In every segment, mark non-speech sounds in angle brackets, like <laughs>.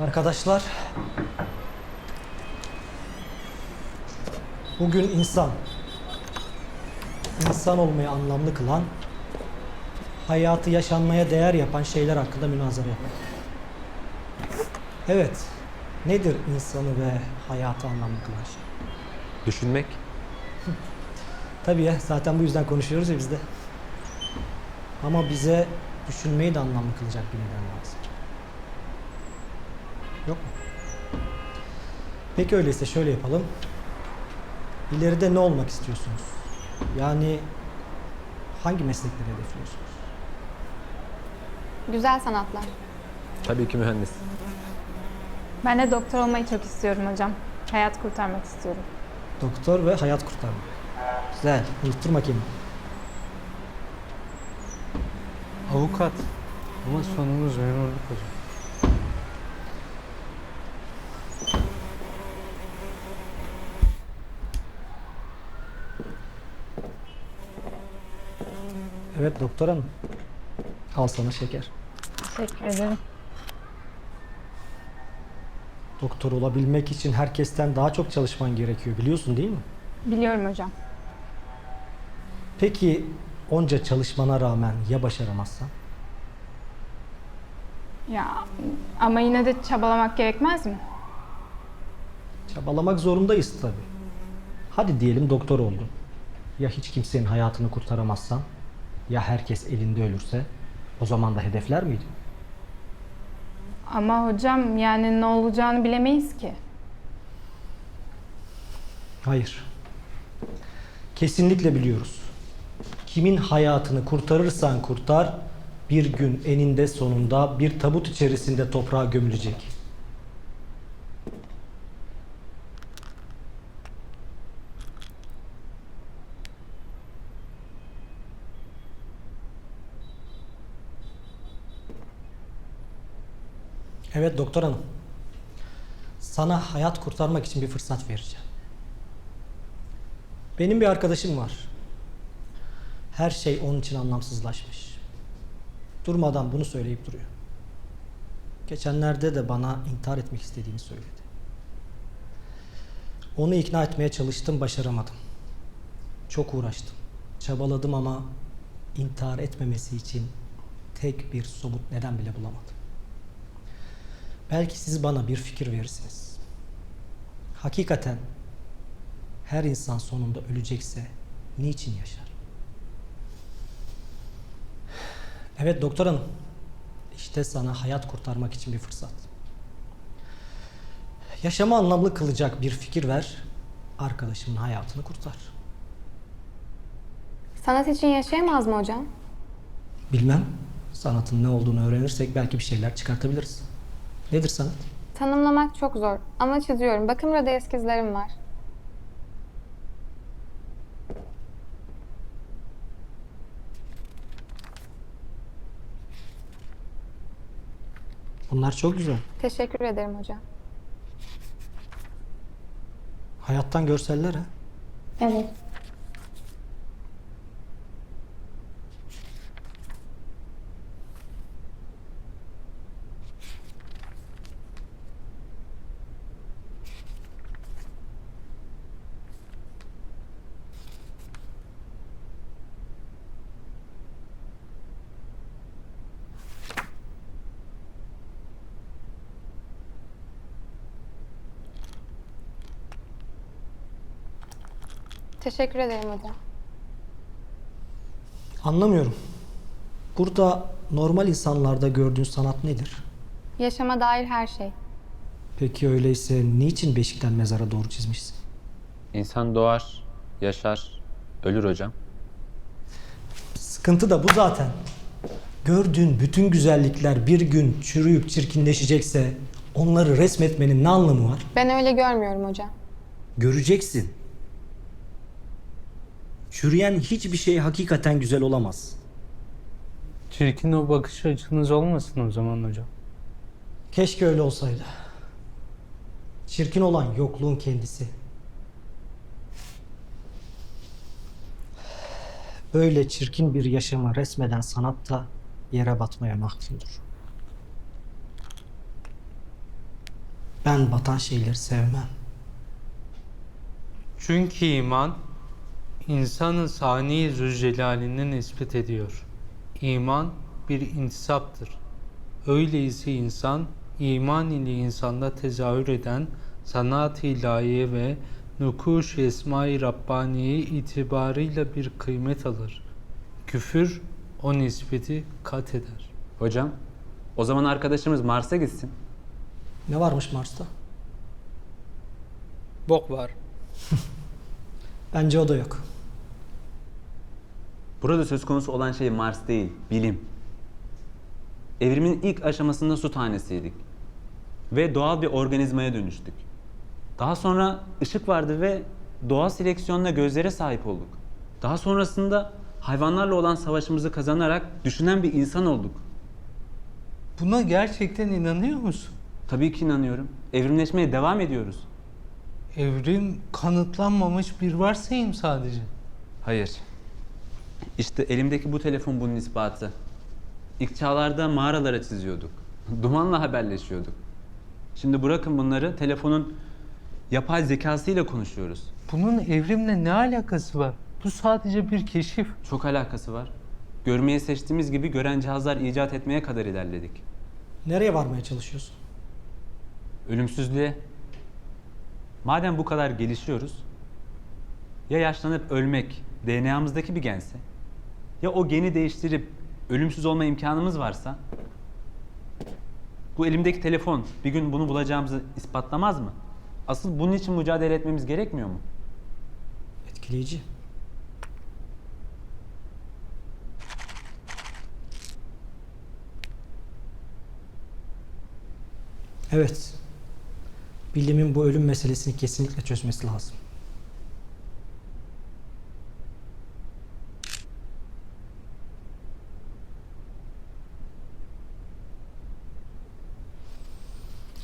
Arkadaşlar, bugün insan, insan olmayı anlamlı kılan, hayatı yaşanmaya değer yapan şeyler hakkında münazara yapalım. Evet, nedir insanı ve hayatı anlamlı kılan şey? Düşünmek. <laughs> Tabii ya, zaten bu yüzden konuşuyoruz ya biz de. Ama bize düşünmeyi de anlamlı kılacak bir neden lazım. Yok mu? Peki öyleyse şöyle yapalım. İleride ne olmak istiyorsunuz? Yani hangi meslekleri hedefliyorsunuz? Güzel sanatlar. Tabii ki mühendis. Ben de doktor olmayı çok istiyorum hocam. Hayat kurtarmak istiyorum. Doktor ve hayat kurtarmak. Güzel. Unutturma kendini. Avukat. Ama sonumuz memurluk hocam. Evet doktor hanım. Al sana şeker. Teşekkür ederim. Doktor olabilmek için herkesten daha çok çalışman gerekiyor biliyorsun değil mi? Biliyorum hocam. Peki onca çalışmana rağmen ya başaramazsan? Ya ama yine de çabalamak gerekmez mi? Çabalamak zorundayız tabii. Hadi diyelim doktor oldun. Ya hiç kimsenin hayatını kurtaramazsan? Ya herkes elinde ölürse? O zaman da hedefler miydin? Ama hocam yani ne olacağını bilemeyiz ki. Hayır. Kesinlikle biliyoruz. Kimin hayatını kurtarırsan kurtar, bir gün eninde sonunda bir tabut içerisinde toprağa gömülecek. Evet doktor hanım. Sana hayat kurtarmak için bir fırsat vereceğim. Benim bir arkadaşım var. Her şey onun için anlamsızlaşmış. Durmadan bunu söyleyip duruyor. Geçenlerde de bana intihar etmek istediğini söyledi. Onu ikna etmeye çalıştım, başaramadım. Çok uğraştım. Çabaladım ama intihar etmemesi için tek bir somut neden bile bulamadım. Belki siz bana bir fikir verirsiniz. Hakikaten her insan sonunda ölecekse niçin yaşar? Evet doktor hanım. İşte sana hayat kurtarmak için bir fırsat. Yaşamı anlamlı kılacak bir fikir ver. Arkadaşımın hayatını kurtar. Sanat için yaşayamaz mı hocam? Bilmem. Sanatın ne olduğunu öğrenirsek belki bir şeyler çıkartabiliriz. Nedir sanat? Tanımlamak çok zor ama çiziyorum. Bakın burada eskizlerim var. Bunlar çok güzel. Teşekkür ederim hocam. Hayattan görseller ha. Evet. Teşekkür ederim hocam. Anlamıyorum. Burada normal insanlarda gördüğün sanat nedir? Yaşama dair her şey. Peki öyleyse niçin beşikten mezara doğru çizmişsin? İnsan doğar, yaşar, ölür hocam. Sıkıntı da bu zaten. Gördüğün bütün güzellikler bir gün çürüyüp çirkinleşecekse onları resmetmenin ne anlamı var? Ben öyle görmüyorum hocam. Göreceksin. Çürüyen hiçbir şey hakikaten güzel olamaz. Çirkin o bakış açınız olmasın o zaman hocam. Keşke öyle olsaydı. Çirkin olan yokluğun kendisi. Böyle çirkin bir yaşamı resmeden sanat da yere batmaya mahkumdur. Ben batan şeyleri sevmem. Çünkü iman insanı sani zülcelalini nispet ediyor. İman bir intisaptır. Öyleyse insan iman ile insanda tezahür eden sanat-ı ilahiye ve nukuş esma-i Rabbaniye itibarıyla bir kıymet alır. Küfür o nispeti kat eder. Hocam, o zaman arkadaşımız Mars'a gitsin. Ne varmış Mars'ta? Bok var. Bence o da yok. Burada söz konusu olan şey Mars değil, bilim. Evrimin ilk aşamasında su tanesiydik. Ve doğal bir organizmaya dönüştük. Daha sonra ışık vardı ve doğal seleksiyonla gözlere sahip olduk. Daha sonrasında hayvanlarla olan savaşımızı kazanarak düşünen bir insan olduk. Buna gerçekten inanıyor musun? Tabii ki inanıyorum. Evrimleşmeye devam ediyoruz. Evrim kanıtlanmamış bir varsayım sadece. Hayır. İşte elimdeki bu telefon bunun ispatı. İlk çağlarda mağaralara çiziyorduk. <laughs> Dumanla haberleşiyorduk. Şimdi bırakın bunları telefonun yapay zekasıyla konuşuyoruz. Bunun evrimle ne alakası var? Bu sadece bir keşif. Çok alakası var. Görmeyi seçtiğimiz gibi gören cihazlar icat etmeye kadar ilerledik. Nereye varmaya çalışıyorsun? Ölümsüzlüğe. Madem bu kadar gelişiyoruz, ya yaşlanıp ölmek DNA'mızdaki bir gense, ya o geni değiştirip ölümsüz olma imkanımız varsa, bu elimdeki telefon bir gün bunu bulacağımızı ispatlamaz mı? Asıl bunun için mücadele etmemiz gerekmiyor mu? Etkileyici. Evet. Bilimin bu ölüm meselesini kesinlikle çözmesi lazım.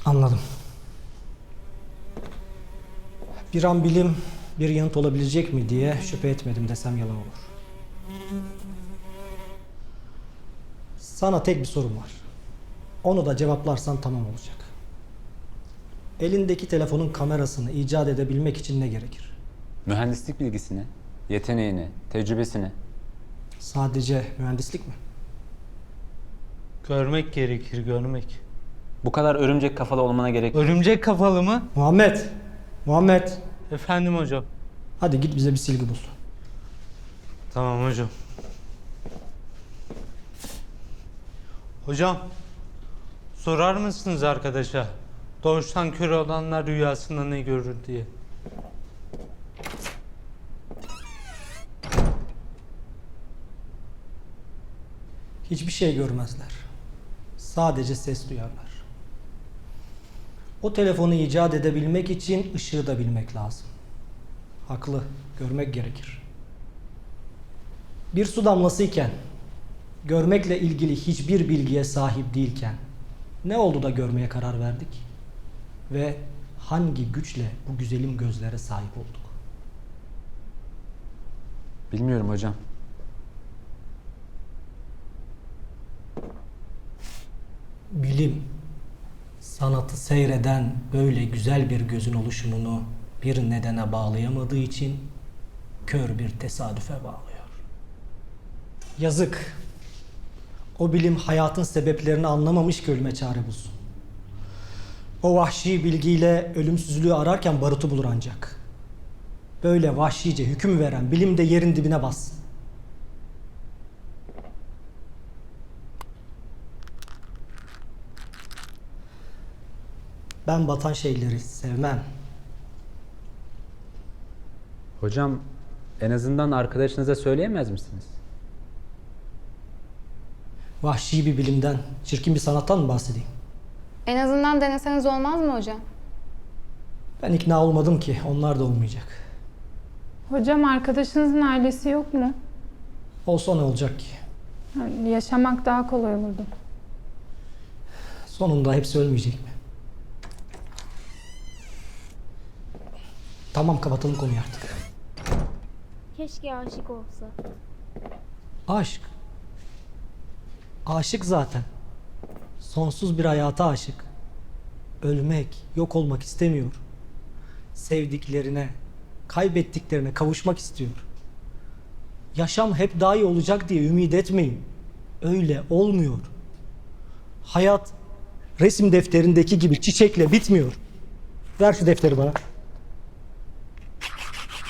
Anladım. Bir an bilim bir yanıt olabilecek mi diye şüphe etmedim desem yalan olur. Sana tek bir sorum var. Onu da cevaplarsan tamam olacak. Elindeki telefonun kamerasını icat edebilmek için ne gerekir? Mühendislik bilgisini, yeteneğini, tecrübesini. Sadece mühendislik mi? Görmek gerekir, görmek. Bu kadar örümcek kafalı olmana gerek Örümcek kafalı mı? Muhammed! Muhammed! Efendim hocam. Hadi git bize bir silgi bul. Tamam hocam. Hocam, sorar mısınız arkadaşa? Doğuştan kör olanlar rüyasında ne görür diye. Hiçbir şey görmezler. Sadece ses duyarlar. O telefonu icat edebilmek için ışığı da bilmek lazım. Haklı, görmek gerekir. Bir su damlası iken, görmekle ilgili hiçbir bilgiye sahip değilken, ne oldu da görmeye karar verdik? Ve hangi güçle bu güzelim gözlere sahip olduk? Bilmiyorum hocam. Bilim, sanatı seyreden böyle güzel bir gözün oluşumunu bir nedene bağlayamadığı için kör bir tesadüfe bağlıyor. Yazık. O bilim hayatın sebeplerini anlamamış ki ölüme çare bulsun. O vahşi bilgiyle ölümsüzlüğü ararken barutu bulur ancak. Böyle vahşice hüküm veren bilim de yerin dibine bassın. Ben batan şeyleri sevmem. Hocam, en azından arkadaşınıza söyleyemez misiniz? Vahşi bir bilimden, çirkin bir sanattan mı bahsedeyim? En azından deneseniz olmaz mı hocam? Ben ikna olmadım ki, onlar da olmayacak. Hocam arkadaşınızın ailesi yok mu? Olsa ne olacak ki? Yani yaşamak daha kolay olurdu. Sonunda hepsi ölmeyecek mi? Tamam kapatalım konuyu artık. Keşke aşık olsa. Aşk. Aşık zaten. Sonsuz bir hayata aşık. ölmek, yok olmak istemiyor. Sevdiklerine, kaybettiklerine kavuşmak istiyor. Yaşam hep daha iyi olacak diye ümit etmeyin. Öyle olmuyor. Hayat resim defterindeki gibi çiçekle bitmiyor. Ver şu defteri bana.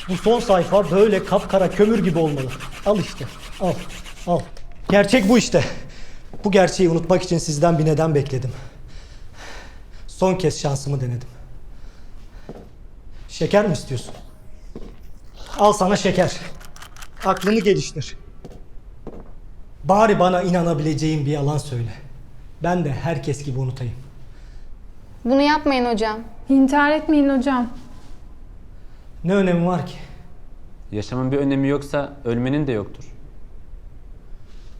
Bu son sayfa böyle kapkara kömür gibi olmalı. Al işte. Al. Al. Gerçek bu işte. Bu gerçeği unutmak için sizden bir neden bekledim. Son kez şansımı denedim. Şeker mi istiyorsun? Al sana şeker. Aklını geliştir. Bari bana inanabileceğin bir yalan söyle. Ben de herkes gibi unutayım. Bunu yapmayın hocam. İntihar etmeyin hocam. Ne önemi var ki? Yaşamın bir önemi yoksa ölmenin de yoktur.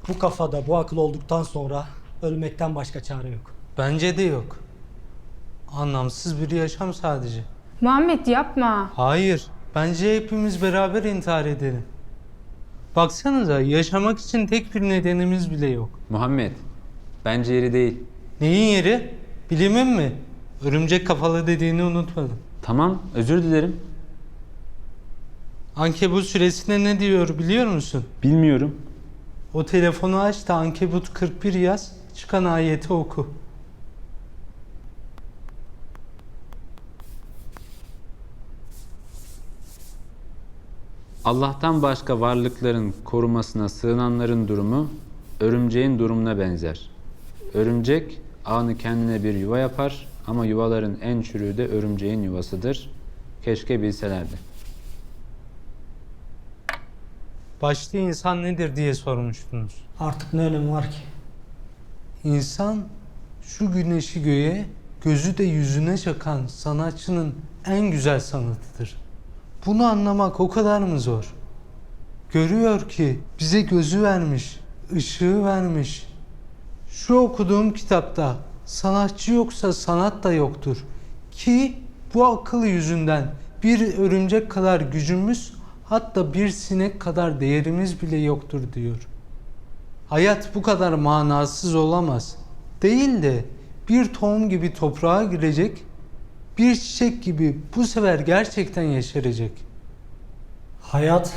Bu kafada bu akıl olduktan sonra ölmekten başka çare yok. Bence de yok. Anlamsız bir yaşam sadece. Muhammed yapma. Hayır. Bence hepimiz beraber intihar edelim. Baksanıza yaşamak için tek bir nedenimiz bile yok. Muhammed, bence yeri değil. Neyin yeri? Bilimin mi? Örümcek kafalı dediğini unutmadım. Tamam, özür dilerim. Ankebut süresinde ne diyor biliyor musun? Bilmiyorum. O telefonu aç da Ankebut 41 yaz, çıkan ayeti oku. Allah'tan başka varlıkların korumasına sığınanların durumu örümceğin durumuna benzer. Örümcek ağını kendine bir yuva yapar ama yuvaların en çürüğü de örümceğin yuvasıdır. Keşke bilselerdi. Başta insan nedir diye sormuştunuz. Artık ne önemi var ki? İnsan şu güneşi göğe, gözü de yüzüne çakan sanatçının en güzel sanatıdır. Bunu anlamak o kadar mı zor? Görüyor ki bize gözü vermiş, ışığı vermiş. Şu okuduğum kitapta sanatçı yoksa sanat da yoktur. Ki bu akıl yüzünden bir örümcek kadar gücümüz hatta bir sinek kadar değerimiz bile yoktur diyor. Hayat bu kadar manasız olamaz. Değil de bir tohum gibi toprağa girecek, bir çiçek gibi bu sefer gerçekten yeşerecek. Hayat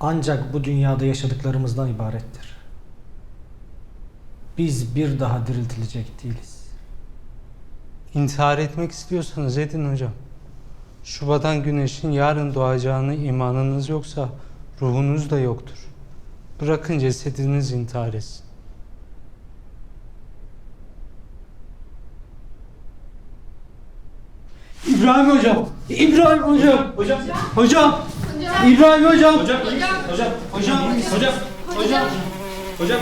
ancak bu dünyada yaşadıklarımızdan ibarettir. Biz bir daha diriltilecek değiliz. İntihar etmek istiyorsanız edin hocam. Şubadan güneşin yarın doğacağını imanınız yoksa ruhunuz da yoktur. Bırakın cesediniz intihar etsin. İbrahim hocam. İbrahim hocam. Hocam. Hocam. İbrahim hocam. Hocam. Hocam. Hocam. Hocam. Hocam. Hocam.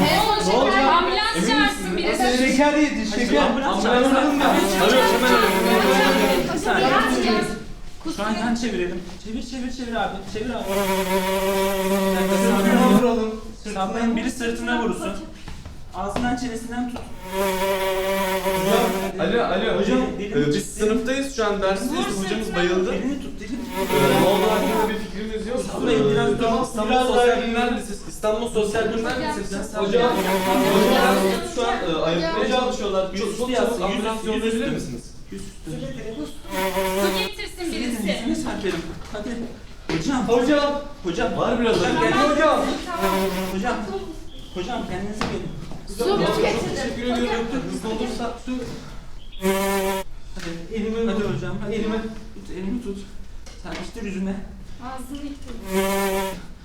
Ne oldu? Ambulans çağırsın birisi. Şeker yedi. Şeker. Ambulans çağırsın. Şu an yan çevirelim. Çevir çevir çevir abi. Çevir abi. Sırtına vuralım. Saplayın biri sırtına vursun. Ağzından çenesinden tut. Alo, alo. Hocam, Ee, biz sınıftayız şu an dersteyiz. Hocamız bayıldı. Dilini tut dilini tut. Ee, ne oldu hakkında bir fikriniz yok. Biraz Ee, daha. İstanbul biraz Sosyal daha- Bilimler Lisesi. İstanbul Sosyal Bilimler Lisesi. Hocam. Hocam, şu an e, ayırtmaya çalışıyorlar. Çok Yüzüstü çok yazsın, çabuk ambulans yüzüstü, yollayabilir yüzüstü. misiniz? Birisi. Yüzünü serpelim. Hadi. Hocam. Hocam. Hocam. Var biraz Hocam. kendinize- Hocam. Hocam. Hocam kendinize gelin. Su Teşekkür ediyorum. Hızlı olursa su. Hadi elimi hadi hocam. Hadi elimi tut. Elimi tut. Serpiştir yüzüne. Ağzını itti.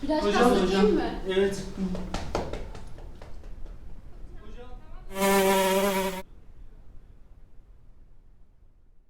Biraz Hocam, fazla hocam. değil mi? Evet.